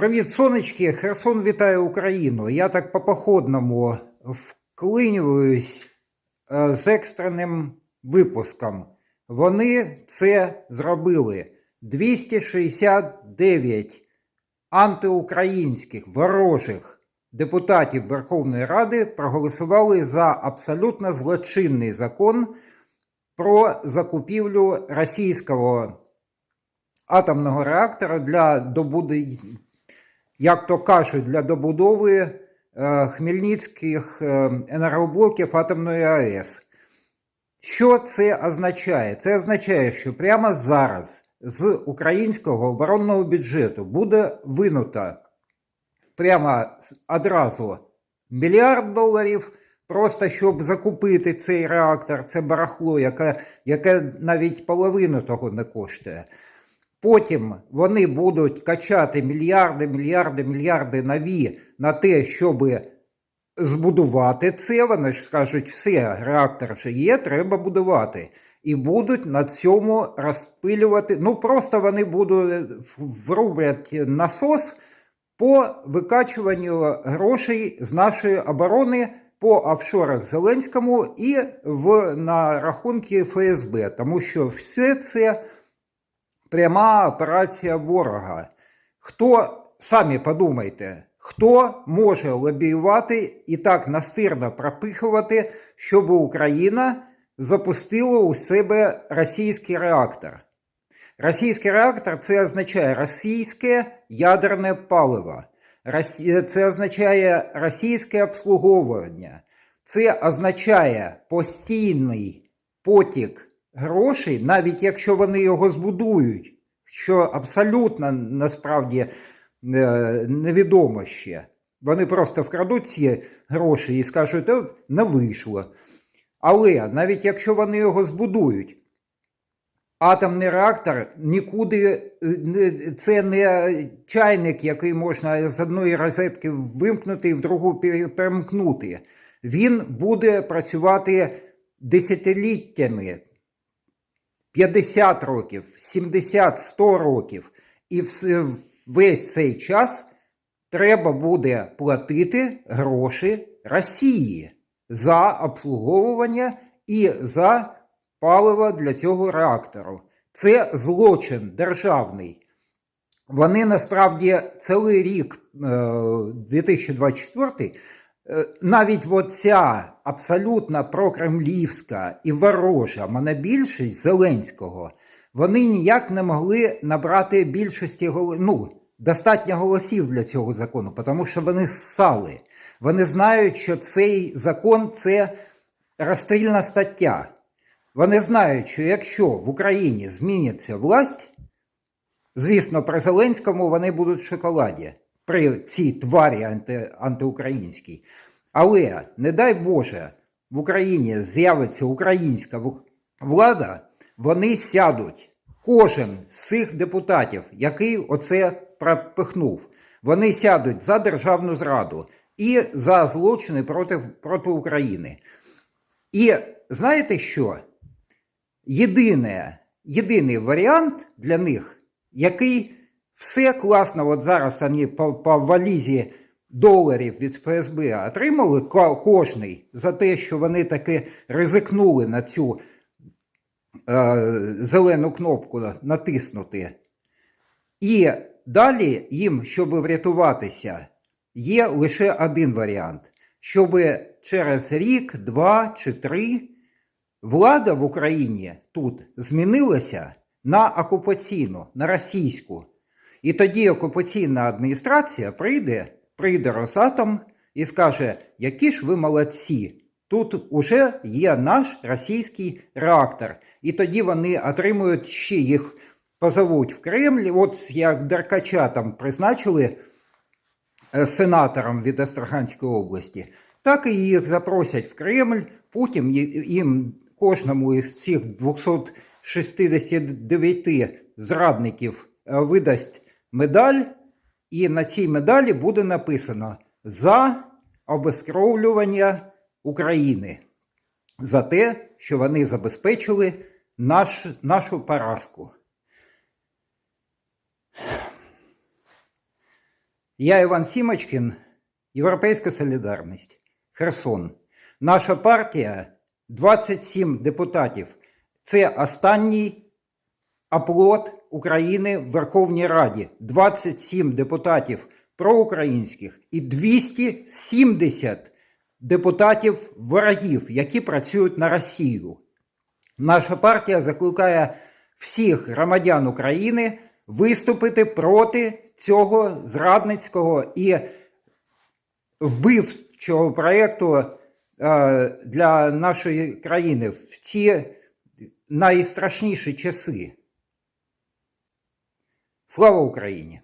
Привіт, сонечки! Херсон вітає Україну. Я так по походному вклинююсь е, з екстреним випуском. Вони це зробили. 269 антиукраїнських ворожих депутатів Верховної Ради проголосували за абсолютно злочинний закон про закупівлю російського атомного реактора для добуди, як то кажуть, для добудови е, хмельницьких е, енергоблоків атомної АЕС. Що це означає? Це означає, що прямо зараз з українського оборонного бюджету буде винуто прямо одразу мільярд доларів, просто щоб закупити цей реактор, це барахло, яке, яке навіть половину того не коштує. Потім вони будуть качати мільярди, мільярди, мільярди нові на те, щоб збудувати це. Вони ж скажуть, все, реактор вже є, треба будувати. І будуть на цьому розпилювати. Ну, просто вони будуть врублять насос по викачуванню грошей з нашої оборони по офшорах Зеленському і в, на рахунки ФСБ, тому що все це пряма операція ворога. Хто, самі подумайте, хто може лобіювати і так настирно пропихувати, щоб Україна запустила у себе російський реактор? Російський реактор це означає російське ядерне паливо. Це означає російське обслуговування. Це означає постійний потік грошей, навіть якщо вони його збудують, що абсолютно насправді е, невідомо ще. Вони просто вкрадуть ці гроші і скажуть, «От, не вийшло. Але навіть якщо вони його збудують, атомний реактор нікуди е, це не чайник, який можна з одної розетки вимкнути і в другу перемкнути. Він буде працювати десятиліттями, 50 років, 70, 100 років. І весь цей час треба буде платити гроші Росії за обслуговування і за паливо для цього реактору. Це злочин державний. Вони насправді цілий рік, е, 2024, е, навіть оця абсолютно прокремлівська і ворожа монобільшість Зеленського, вони ніяк не могли набрати більшості ну, достатньо голосів для цього закону, тому що вони ссали. Вони знають, що цей закон це розстрільна стаття. Вони знають, що якщо в Україні зміниться власть, звісно, при Зеленському вони будуть в шоколаді при цій тварі анти, антиукраїнській. Але, не дай Боже, в Україні з'явиться українська влада, вони сядуть. Кожен з цих депутатів, який оце пропихнув, вони сядуть за державну зраду і за злочини проти, проти України. І знаєте що? Єдине, єдиний варіант для них, який все класно, от зараз вони по, по валізі доларів від ФСБ отримали ко- кожний за те, що вони таки ризикнули на цю е, зелену кнопку натиснути. І далі їм, щоб врятуватися, є лише один варіант, щоб через рік, два чи три влада в Україні тут змінилася на окупаційну, на російську. І тоді окупаційна адміністрація прийде, прийде Росатом і скаже, які ж ви молодці, тут уже є наш російський реактор. І тоді вони отримують ще їх позовуть в Кремль, от як Деркача там призначили е, сенатором від Астраханської області, так і їх запросять в Кремль, потім їм кожному із цих 269 зрадників е, видасть медаль, і на цій медалі буде написано за обескровлювання України, за те, що вони забезпечили наш, нашу поразку. Я Іван Сімочкін, Європейська Солідарність, Херсон. Наша партія 27 депутатів. Це останній оплот України в Верховній Раді. 27 депутатів проукраїнських і 270 депутатів ворогів, які працюють на Росію. Наша партія закликає всіх громадян України виступити проти цього зрадницького і вбивчого проєкту е, для нашої країни в ці найстрашніші часи. Слава Україні!